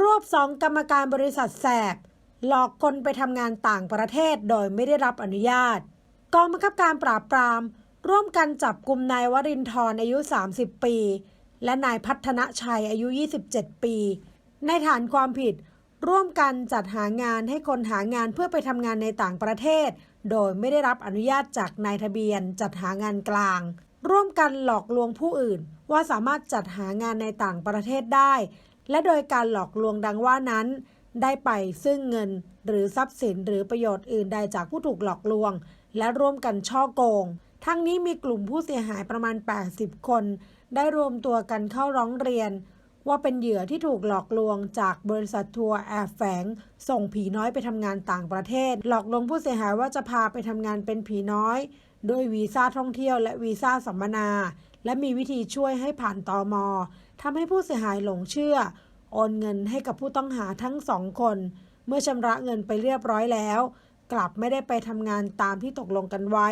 รวบสองกรรมการบริษัทแสบ หลอกคนไปทำงานต่างประเทศโดยไม่ได้รับอนุญาต กองบังคับการปราบปราม ร่วมกันจับกลุ่มนายวรินทร์อายุ 30 ปี และนายพัฒนชัยอายุ 27 ปี ในฐานความผิด ร่วมกันจัดหางานให้คนหางานเพื่อไปทำงานในต่างประเทศ โดยไม่ได้รับอนุญาตจากนายทะเบียนจัดหางานกลาง ร่วมกันหลอกลวงผู้อื่นว่าสามารถจัดหางานในต่างประเทศได้ และโดยการหลอกลวงดังว่านั้น ได้ไปซึ่งเงินหรือทรัพย์สินหรือประโยชน์อื่นใดจากผู้ถูกหลอกลวง และร่วมกันช่อโกง ทั้งนี้มีกลุ่มผู้เสียหายประมาณ 80 คน ได้รวมตัวกันเข้าร้องเรียน ว่าเป็นเหยื่อที่ถูกหลอกลวงจากบริษัททัวร์แอบแฝง ส่งผีน้อยไปทำงานต่างประเทศ หลอกลวงผู้เสียหายว่าจะพาไปทำงานเป็นผีน้อยโดยวีซ่าท่องเที่ยวและวีซ่าสัมมนา และมีวิธีช่วยให้ผ่านตอมทำให้ผู้เสียหายหลงเชื่อ โอนเงินให้กับผู้ต้องหาทั้งสองคน เมื่อชำระเงินไปเรียบร้อยแล้ว กลับไม่ได้ไปทำงานตามที่ตกลงกันไว้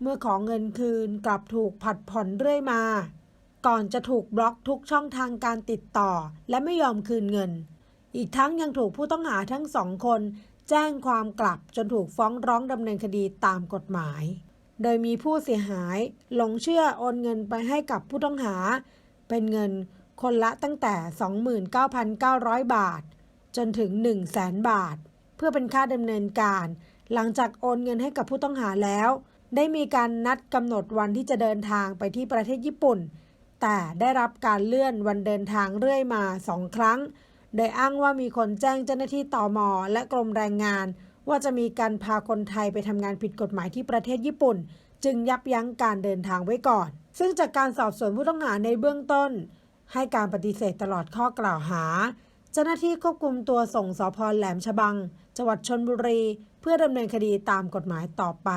เมื่อขอเงินคืนกลับถูกผัดผ่อนเรื่อยมา ก่อนจะถูกบล็อกทุกช่องทางการติดต่อ และไม่ยอมคืนเงิน อีกทั้งยังถูกผู้ต้องหาทั้งสองคน แจ้งความกลับจนถูกฟ้องร้องดำเนินคดีตามกฎหมาย โดยมีผู้เสียหายหลงเชื่อโอนเงินไปให้กับผู้ต้องหา เป็นเงินคนละตั้งแต่ 29,900 บาท จนถึง 1 0 0 0 0แสนบาท เพื่อเป็นค่าดำเนินการ หลังจากโอนเงินให้กับผู้ต้องหาแล้ว ได้มีการนัดกำหนดวันที่จะเดินทางไปที่ประเทศญี่ปุ่น แต่ได้รับการเลื่อนวันเดินทางเรื่อยมาสองครั้ง โดยอ้างว่ามีคนแจ้งเจ้าหน้าที่ตอมอและกรมแรงงาน ว่าจะมีการพาคนไทยไปทำงานผิดกฎหมายที่ประเทศญี่ปุ่น จึงยับยั้งการเดินทางไว้ก่อน ซึ่งจากการสอบสวนผู้ต้องหาในเบื้องต้น ให้การปฏิเสธตลอดข้อกล่าวหา เจ้าหน้าที่ควบคุมตัวส่งสพแหลมฉบัง จังหวัดชนบุรี เพื่อดำเนินคดีตามกฎหมายต่อไป